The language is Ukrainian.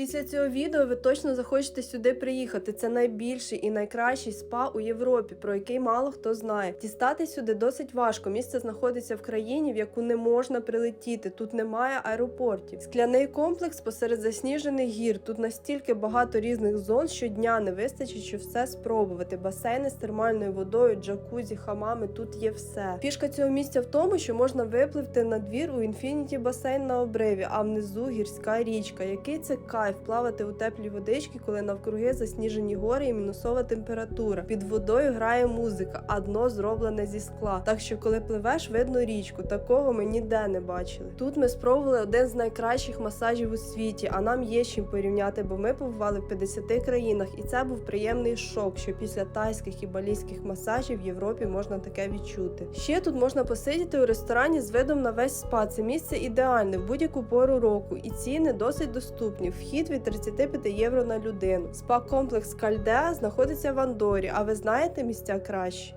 Після цього відео ви точно захочете сюди приїхати. Це найбільший і найкращий спа у Європі, про який мало хто знає. Дістати сюди досить важко. Місце знаходиться в країні, в яку не можна прилетіти. Тут немає аеропортів. Скляний комплекс посеред засніжених гір. Тут настільки багато різних зон, що дня не вистачить, щоб все спробувати. Басейни з термальною водою, джакузі, хамами. Тут є все. Фішка цього місця в тому, що можна випливти на двір у інфініті басейн на обриві, а внизу гірська річка. Який це кайф плавати у теплій водичці, коли навкруги засніжені гори і мінусова температура. Під водою грає музика, а дно зроблене зі скла. Так що, коли пливеш, видно річку. Такого ми ніде не бачили. Тут ми спробували один з найкращих масажів у світі, а нам є чим порівняти, бо ми побували в 50 країнах, і це був приємний шок, що після тайських і балійських масажів в Європі можна таке відчути. Ще тут можна посидіти у ресторані з видом на весь спа. Це місце ідеальне в будь-яку пору року, і ціни досить доступні. Вхід від 35 євро на людину. Спа комплекс Кальдеа знаходиться в Андорі. А ви знаєте місця кращі?